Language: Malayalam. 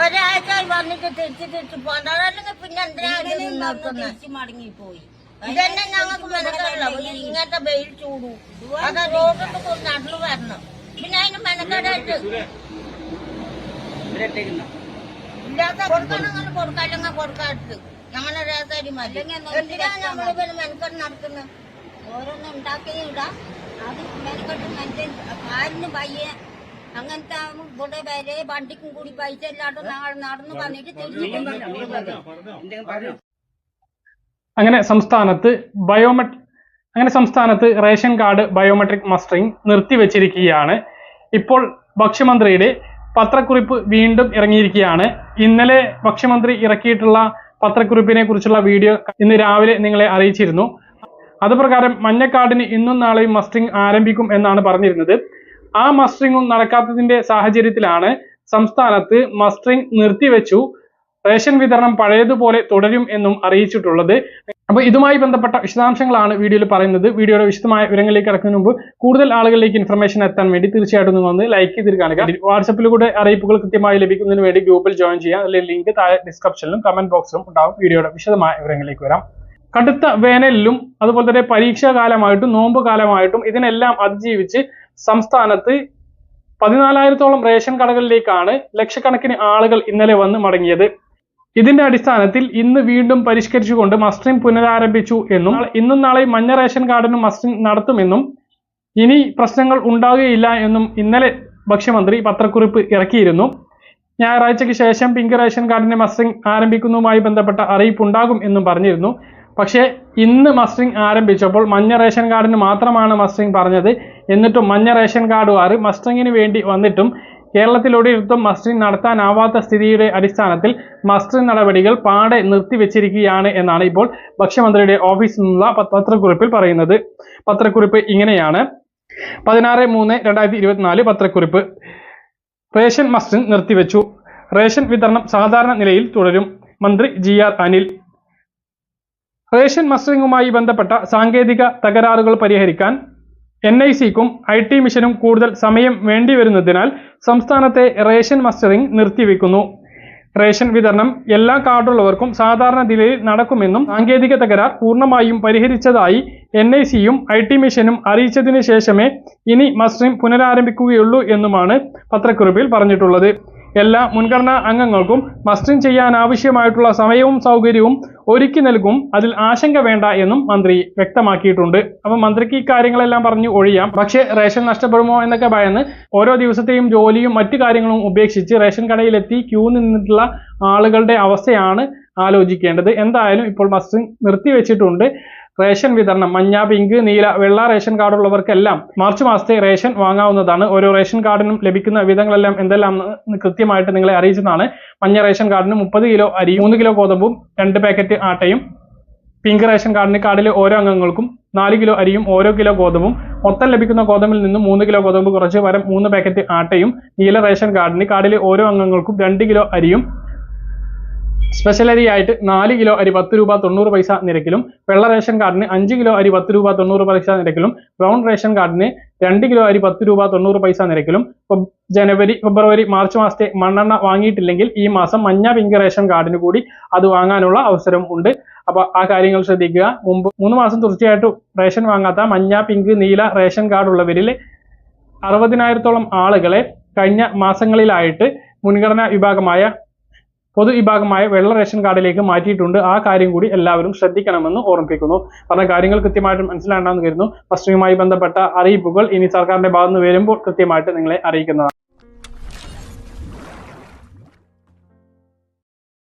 ഒരാഴ്ച വന്നിട്ട് തിരിച്ചു തിരിച്ചു പോകണ്ട. അല്ലെങ്കിൽ പിന്നെ എന്തിനാണ് മടങ്ങിപ്പോയി. ഇതന്നെ ഞങ്ങൾക്ക് മെനക്കറില്ല ഇങ്ങനത്തെ വെയിൽ ചൂടു. അത് റോഡിട്ട് കൊണ്ട് നടന്നു വരണം. പിന്നെ അതിന് മെനക്കെടായിട്ട് ഇല്ലാത്ത കൊടുക്കണമെങ്കിൽ കൊടുക്കാല്ലെങ്കിൽ കൊടുക്കാത്തത് ഞങ്ങളെ രേഖരി മതി. എന്തിനാണ് നമ്മൾ പിന്നെ മെനക്കെട്ട് നടക്കുന്നത് ഓരോന്നും ഉണ്ടാക്കിയില്ല അത് മെനക്കെട്ട് മറ്റേ കാലിന് പയ്യ അങ്ങനത്തെ ഇവിടെ വരെ വണ്ടിക്കും കൂടി പൈസ ഇല്ലാണ്ട് നടന്നു വന്നിട്ട് തിരിച്ചു അങ്ങനെ സംസ്ഥാനത്ത് ബയോമെട്രിക് അങ്ങനെ സംസ്ഥാനത്ത് റേഷൻ കാർഡ് ബയോമെട്രിക് മസ്റ്ററിംഗ് നിർത്തിവെച്ചിരിക്കുകയാണ്. ഇപ്പോൾ ഭക്ഷ്യമന്ത്രിയുടെ പത്രക്കുറിപ്പ് വീണ്ടും ഇറങ്ങിയിരിക്കുകയാണ്. ഇന്നലെ ഭക്ഷ്യമന്ത്രി ഇറക്കിയിട്ടുള്ള പത്രക്കുറിപ്പിനെ കുറിച്ചുള്ള വീഡിയോ ഇന്ന് രാവിലെ നിങ്ങളെ അറിയിച്ചിരുന്നു. അതുപ്രകാരം മഞ്ഞക്കാർഡിന് ഇന്നും നാളെയും മസ്റ്ററിംഗ് ആരംഭിക്കും എന്നാണ് പറഞ്ഞിരുന്നത്. ആ മസ്റ്ററിംഗും നടക്കാത്തതിന്റെ സാഹചര്യത്തിലാണ് സംസ്ഥാനത്ത് മസ്റ്ററിംഗ് നിർത്തിവെച്ചു. റേഷൻ വിതരണം പഴയതുപോലെ തുടരും എന്നും അറിയിച്ചിട്ടുള്ളത്. അപ്പോൾ ഇതുമായി ബന്ധപ്പെട്ട വിശദാംശങ്ങളാണ് വീഡിയോയിൽ പറയുന്നത്. വീഡിയോയുടെ വിശദമായ വിവരങ്ങളിലേക്ക് കടക്കുന്നതിന് മുമ്പ് കൂടുതൽ ആളുകളിലേക്ക് ഇൻഫർമേഷൻ എത്താൻ വേണ്ടി തീർച്ചയായിട്ടും നിങ്ങൾ ഒന്ന് ലൈക്ക് ചെയ്ത് കാണുക വാട്സപ്പിലൂടെ അറിയിപ്പുകൾ കൃത്യമായി ലഭിക്കുന്നതിന് വേണ്ടി ഗ്രൂപ്പിൽ ജോയിൻ ചെയ്യാം അതിലെ ലിങ്ക് താഴെ ഡിസ്ക്രിപ്ഷനിലും കമന്റ് ബോക്സിലും ഉണ്ടാവും. വീഡിയോയുടെ വിശദമായ വിവരങ്ങളിലേക്ക് വരാം. കടുത്ത വേനലിലും അതുപോലെ തന്നെ പരീക്ഷാ കാലമായിട്ടും നോമ്പ് കാലമായിട്ടും ഇതിനെല്ലാം അതിജീവിച്ച് സംസ്ഥാനത്ത് പതിനാലായിരത്തോളം റേഷൻ കടകളിലേക്കാണ് ലക്ഷക്കണക്കിന് ആളുകൾ ഇന്നലെ വന്ന് മടങ്ങിയത്. ഇതിന്റെ അടിസ്ഥാനത്തിൽ ഇന്ന് വീണ്ടും പരിഷ്കരിച്ചുകൊണ്ട് മസ്റ്ററിംഗ് പുനരാരംഭിച്ചു എന്നും ഇന്നും നാളെ മഞ്ഞ റേഷൻ കാർഡിനും മസ്റ്ററിംഗ് നടത്തുമെന്നും ഇനി പ്രശ്നങ്ങൾ ഉണ്ടാകുകയില്ല എന്നും ഇന്നലെ ഭക്ഷ്യമന്ത്രി പത്രക്കുറിപ്പ് ഇറക്കിയിരുന്നു. ഞായറാഴ്ചയ്ക്ക് ശേഷം പിങ്ക് റേഷൻ കാർഡിന്റെ മസ്റ്ററിംഗ് ആരംഭിക്കുന്നതുമായി ബന്ധപ്പെട്ട അറിയിപ്പുണ്ടാകും എന്നും പറഞ്ഞിരുന്നു. പക്ഷേ ഇന്ന് മസ്റ്ററിംഗ് ആരംഭിച്ചപ്പോൾ മഞ്ഞ റേഷൻ കാർഡിന് മാത്രമാണ് മസ്റ്ററിംഗ് പറഞ്ഞത്. എന്നിട്ടും മഞ്ഞ റേഷൻ കാർഡുകാർ മസ്റ്ററിങ്ങിന് വേണ്ടി വന്നിട്ടും കേരളത്തിലൊരിടത്തും മസ്റ്ററിംഗ് നടത്താനാവാത്ത സ്ഥിതിയുടെ അടിസ്ഥാനത്തിൽ മസ്റ്ററിംഗ് നടപടികൾ പാടെ നിർത്തിവെച്ചിരിക്കുകയാണ് എന്നാണ് ഇപ്പോൾ ഭക്ഷ്യമന്ത്രിയുടെ ഓഫീസിൽ നിന്നുള്ള പത്രക്കുറിപ്പിൽ പറയുന്നത്. പത്രക്കുറിപ്പ് ഇങ്ങനെയാണ്. പതിനാറ് മൂന്ന് രണ്ടായിരത്തി ഇരുപത്തിനാല് പത്രക്കുറിപ്പ്. റേഷൻ മസ്റ്ററിംഗ് നിർത്തിവെച്ചു. റേഷൻ വിതരണം സാധാരണ നിലയിൽ തുടരും. മന്ത്രി ജി ആർ അനിൽ. റേഷൻ മസ്റ്ററിംഗുമായി ബന്ധപ്പെട്ട സാങ്കേതിക തകരാറുകൾ പരിഹരിക്കാൻ എൻ ഐ സിക്കും ഐ ടി മിഷനും കൂടുതൽ സമയം വേണ്ടിവരുന്നതിനാൽ സംസ്ഥാനത്തെ റേഷൻ മസ്റ്ററിംഗ് നിർത്തിവെക്കുന്നു. റേഷൻ വിതരണം എല്ലാ കാർഡുള്ളവർക്കും സാധാരണ നിലയിൽ നടക്കുമെന്നും സാങ്കേതിക തകരാർ പൂർണമായും പരിഹരിച്ചതായി എൻ ഐ സിയും ഐ ടി മിഷനും അറിയിച്ചതിന് ശേഷമേ ഇനി മസ്റ്ററിംഗ് പുനരാരംഭിക്കുകയുള്ളൂ എന്നുമാണ് പത്രക്കുറിപ്പിൽ പറഞ്ഞിട്ടുള്ളത്. എല്ലാ മുൻഗണനാ അംഗങ്ങൾക്കും മസ്റ്ററിംഗ് ചെയ്യാൻ ആവശ്യമായിട്ടുള്ള സമയവും സൗകര്യവും ഒരുക്കി നൽകും. അതിൽ ആശങ്ക വേണ്ട എന്നും മന്ത്രി വ്യക്തമാക്കിയിട്ടുണ്ട്. അപ്പൊ മന്ത്രിക്ക് ഈ കാര്യങ്ങളെല്ലാം പറഞ്ഞു ഒഴിയാം. പക്ഷേ റേഷൻ നഷ്ടപ്പെടുമോ എന്നൊക്കെ ഭയന്ന് ഓരോ ദിവസത്തെയും ജോലിയും മറ്റു കാര്യങ്ങളും ഉപേക്ഷിച്ച് റേഷൻ കടയിലെത്തി ക്യൂ നിന്നിട്ടുള്ള ആളുകളുടെ അവസ്ഥയാണ് ആലോചിക്കേണ്ടത്. എന്തായാലും ഇപ്പോൾ മസ്റ്ററിംഗ് നിർത്തിവെച്ചിട്ടുണ്ട്. റേഷൻ വിതരണം മഞ്ഞ പിങ്ക് നീല വെള്ള റേഷൻ കാർഡുള്ളവർക്കെല്ലാം മാർച്ച് മാസത്തെ റേഷൻ വാങ്ങാവുന്നതാണ്. ഓരോ റേഷൻ കാർഡിനും ലഭിക്കുന്ന വിധങ്ങളെല്ലാം എന്തെല്ലാം കൃത്യമായിട്ട് നിങ്ങളെ അറിയിച്ചതാണ്. മഞ്ഞ റേഷൻ കാർഡിന് മുപ്പത് കിലോ അരി മൂന്ന് കിലോ ഗോതമ്പും രണ്ട് പാക്കറ്റ് ആട്ടയും പിങ്ക് റേഷൻ കാർഡിന് കാർഡിലെ ഓരോ അംഗങ്ങൾക്കും നാല് കിലോ അരിയും ഓരോ കിലോ ഗോതമ്പും. മൊത്തം ലഭിക്കുന്ന ഗോതമ്പിൽ നിന്നും മൂന്ന് കിലോ ഗോതമ്പ് കുറച്ച് വരം മൂന്ന് പാക്കറ്റ് ആട്ടയും നീല റേഷൻ കാർഡിന് കാർഡിലെ ഓരോ അംഗങ്ങൾക്കും രണ്ട് കിലോ അരിയും സ്പെഷ്യൽ അരി ആയിട്ട് നാല് കിലോ അരി പത്ത് രൂപ തൊണ്ണൂറ് പൈസ നിരക്കിലും വെള്ള റേഷൻ കാർഡിന് അഞ്ച് കിലോ അരി പത്ത് രൂപ തൊണ്ണൂറ് പൈസ നിരക്കിലും ബ്രൗൺ റേഷൻ കാർഡിന് രണ്ട് കിലോ അരി പത്ത് രൂപ തൊണ്ണൂറ് പൈസ നിരക്കിലും. ജനുവരി ഫെബ്രുവരി മാർച്ച് മാസത്തെ മണ്ണെണ്ണ വാങ്ങിയിട്ടില്ലെങ്കിൽ ഈ മാസം മഞ്ഞ പിങ്ക് റേഷൻ കാർഡിന് കൂടി അത് വാങ്ങാനുള്ള അവസരം ഉണ്ട്. അപ്പൊ ആ കാര്യങ്ങൾ ശ്രദ്ധിക്കുക. മുമ്പ് മൂന്ന് മാസം തുടർച്ചയായിട്ട് റേഷൻ വാങ്ങാത്ത മഞ്ഞ പിങ്ക് നീല റേഷൻ കാർഡ് ഉള്ളവരിൽ അറുപതിനായിരത്തോളം ആളുകളെ കഴിഞ്ഞ മാസങ്ങളിലായിട്ട് മുൻഗണനാ വിഭാഗമായ പൊതു വിഭാഗമായ വെള്ള റേഷൻ കാർഡിലേക്ക് മാറ്റിയിട്ടുണ്ട്. ആ കാര്യം കൂടി എല്ലാവരും ശ്രദ്ധിക്കണമെന്ന് ഓർമ്മിപ്പിക്കുന്നു. പറഞ്ഞ കാര്യങ്ങൾ കൃത്യമായിട്ട് മനസ്സിലാണ്ടെന്ന് കരുതുന്നു. ഫസ്റ്റുമായി ബന്ധപ്പെട്ട അറിയിപ്പുകൾ ഇനി സർക്കാരിന്റെ ഭാഗത്ത് നിന്ന് വരുമ്പോൾ കൃത്യമായിട്ട് നിങ്ങളെ അറിയിക്കുന്നതാണ്.